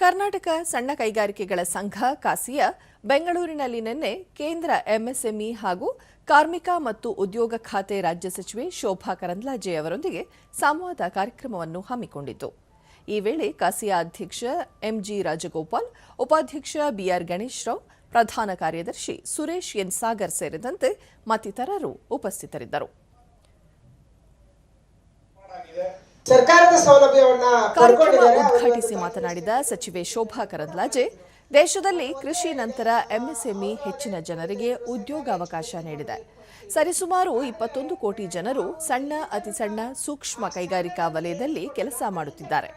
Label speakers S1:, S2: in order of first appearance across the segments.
S1: ಕರ್ನಾಟಕ ಸಣ್ಣ ಕೈಗಾರಿಕೆಗಳ ಸಂಘ ಕಾಸಿಯ ಬೆಂಗಳೂರಿನಲ್ಲಿ ನಿನ್ನೆ ಕೇಂದ್ರ ಎಂಎಸ್ಎಂಇ ಹಾಗೂ ಕಾರ್ಮಿಕ ಮತ್ತು ಉದ್ಯೋಗ ಖಾತೆ ರಾಜ್ಯ ಸಚಿವೆ ಶೋಭಾ ಕರಂದ್ಲಾಜೆ ಅವರೊಂದಿಗೆ ಸಂವಾದ ಕಾರ್ಯಕ್ರಮವನ್ನು ಹಮ್ಮಿಕೊಂಡಿತು. ಈ ವೇಳೆ ಕಾಸಿಯ ಅಧ್ಯಕ್ಷ ಎಂಜಿ ರಾಜಗೋಪಾಲ್, ಉಪಾಧ್ಯಕ್ಷ ಬಿಆರ್ ಗಣೇಶ್ ರಾವ್, ಪ್ರಧಾನ ಕಾರ್ಯದರ್ಶಿ ಸುರೇಶ್ ಎನ್ ಸಾಗರ್ ಸೇರಿದಂತೆ ಮತ್ತಿತರರು ಉಪಸ್ಥಿತರಿದ್ದರು.
S2: ಸರ್ಕಾರದ ಸೌಲಭ್ಯವನ್ನ
S1: ಕಾರ್ಯಕ್ರಮ ಉದ್ಘಾಟಿಸಿ ಮಾತನಾಡಿದ ಸಚಿವೆ ಶೋಭಾ ಕರಂದ್ಲಾಜೆ ದೇಶದಲ್ಲಿ ಕೃಷಿ ನಂತರ ಎಂಎಸ್ಎಂಇ ಹೆಚ್ಚಿನ ಜನರಿಗೆ ಉದ್ಯೋಗಾವಕಾಶ ನೀಡಿದೆ. ಸರಿಸುಮಾರು ಇಪ್ಪತ್ತೊಂದು ಕೋಟಿ ಜನರು ಸಣ್ಣ ಅತಿ ಸಣ್ಣ ಸೂಕ್ಷ್ಮ ಕೈಗಾರಿಕಾ ವಲಯದಲ್ಲಿ ಕೆಲಸ ಮಾಡುತ್ತಿದ್ದಾರೆ.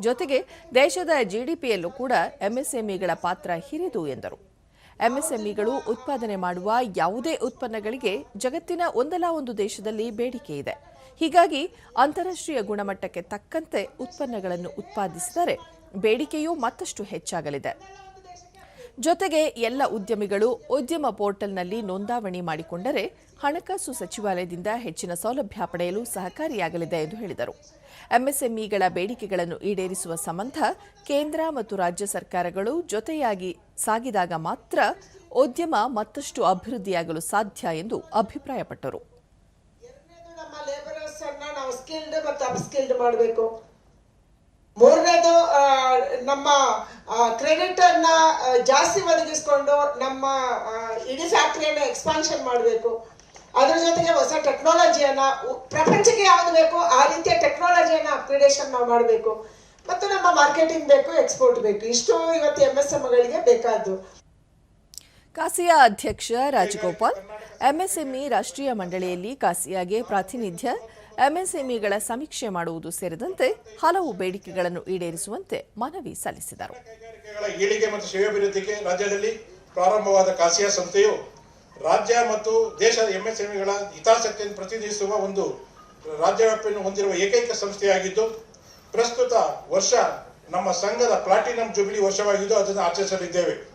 S1: ಜೊತೆಗೆ ದೇಶದ ಜಿಡಿಪಿಯಲ್ಲೂ ಕೂಡ ಎಂಎಸ್ಎಂಇಗಳ ಪಾತ್ರ ಹಿರಿದು ಎಂದರು. ಎಂಎಸ್ಎಂಇಗಳು ಉತ್ಪಾದನೆ ಮಾಡುವ ಯಾವುದೇ ಉತ್ಪನ್ನಗಳಿಗೆ ಜಗತ್ತಿನ ಒಂದಲ್ಲ ಒಂದು ದೇಶದಲ್ಲಿ ಬೇಡಿಕೆ ಇದೆ. ಹೀಗಾಗಿ ಅಂತಾರಾಷ್ಟ್ರೀಯ ಗುಣಮಟ್ಟಕ್ಕೆ ತಕ್ಕಂತೆ ಉತ್ಪನ್ನಗಳನ್ನು ಉತ್ಪಾದಿಸಿದರೆ ಬೇಡಿಕೆಯೂ ಮತ್ತಷ್ಟು ಹೆಚ್ಚಾಗಲಿದೆ. ಜೊತೆಗೆ ಎಲ್ಲ ಉದ್ಯಮಿಗಳು ಉದ್ಯಮ ಪೋರ್ಟಲ್ನಲ್ಲಿ ನೋಂದಾವಣಿ ಮಾಡಿಕೊಂಡರೆ ಹಣಕಾಸು ಸಚಿವಾಲಯದಿಂದ ಹೆಚ್ಚಿನ ಸೌಲಭ್ಯ ಪಡೆಯಲು ಸಹಕಾರಿಯಾಗಲಿದೆ ಎಂದು ಹೇಳಿದರು. ಎಂಎಸ್ಎಂಇಗಳ ಬೇಡಿಕೆಗಳನ್ನು ಈಡೇರಿಸುವ ಸಂಬಂಧ ಕೇಂದ್ರ ಮತ್ತು ರಾಜ್ಯ ಸರ್ಕಾರಗಳು ಜೊತೆಯಾಗಿ ಸಾಗಿದಾಗ ಮಾತ್ರ ಉದ್ಯಮ ಮತ್ತಷ್ಟು ಅಭಿವೃದ್ಧಿಯಾಗಲು ಸಾಧ್ಯ ಎಂದು ಅಭಿಪ್ರಾಯಪಟ್ಟರು.
S2: ಮೂರನೇದು ನಮ್ಮ ಕ್ರೆಡಿಟ್ ಅನ್ನ ಜಾಸ್ತಿ ಒದಗಿಸ್ಕೊಂಡು ನಮ್ಮ ಇಡೀ ಫ್ಯಾಕ್ಟ್ರಿಯನ್ನು ಎಕ್ಸ್ಪಾನ್ಷನ್ ಮಾಡಬೇಕು. ಅದ್ರ ಜೊತೆಗೆ ಹೊಸ ಟೆಕ್ನಾಲಜಿಯನ್ನ ಪ್ರಪಂಚಕ್ಕೆ ಯಾವ್ದು ಬೇಕು ಆ ರೀತಿಯ ಟೆಕ್ನಾಲಜಿಯನ್ನ ಅಪ್ಗ್ರೇಡೇಷನ್ ನಾವು ಮಾಡಬೇಕು. ಮತ್ತು ನಮ್ಮ ಮಾರ್ಕೆಟಿಂಗ್ ಬೇಕು ಎಕ್ಸ್ಪೋರ್ಟ್ ಬೇಕು. ಇಷ್ಟು ಇವತ್ತು ಎಂ ಎಸ್ ಎಂಗಳಿಗೆ ಬೇಕಾದ್ದು.
S1: ಕಾಸಿಯಾ ಅಧ್ಯಕ್ಷ ರಾಜಗೋಪಾಲ್ ಎಂಎಸ್ಎಂಇ ರಾಷ್ಟ್ರೀಯ ಮಂಡಳಿಯಲ್ಲಿ ಕಾಸಿಯಾಗೆ ಪ್ರಾತಿನಿಧ್ಯ ಎಂಎಸ್ಎಂಇಗಳ ಸಮೀಕ್ಷೆ ಮಾಡುವುದು ಸೇರಿದಂತೆ ಹಲವು ಬೇಡಿಕೆಗಳನ್ನು ಈಡೇರಿಸುವಂತೆ ಮನವಿ ಸಲ್ಲಿಸಿದರು.
S3: ಮತ್ತು ರಾಜ್ಯದಲ್ಲಿ ಪ್ರಾರಂಭವಾದ ಕಾಸಿಯಾ ಸಂಸ್ಥೆಯು ರಾಜ್ಯ ಮತ್ತು ದೇಶದ ಎಂಎಸ್ಎಂಇಗಳ ಹಿತಾಸಕ್ತಿಯನ್ನು ಪ್ರತಿನಿಧಿಸುವ ಒಂದು ರಾಜ್ಯವ್ಯಾಪಿಯನ್ನು ಹೊಂದಿರುವ ಏಕೈಕ ಸಂಸ್ಥೆಯಾಗಿದ್ದು, ಪ್ರಸ್ತುತ ವರ್ಷ ನಮ್ಮ ಸಂಘದ ಪ್ಲಾಟಿನಂ ಜುಬಿಲಿ ವರ್ಷವಾಗಿದ್ದು ಅದನ್ನು ಆಚರಿಸಲಿದ್ದೇವೆ.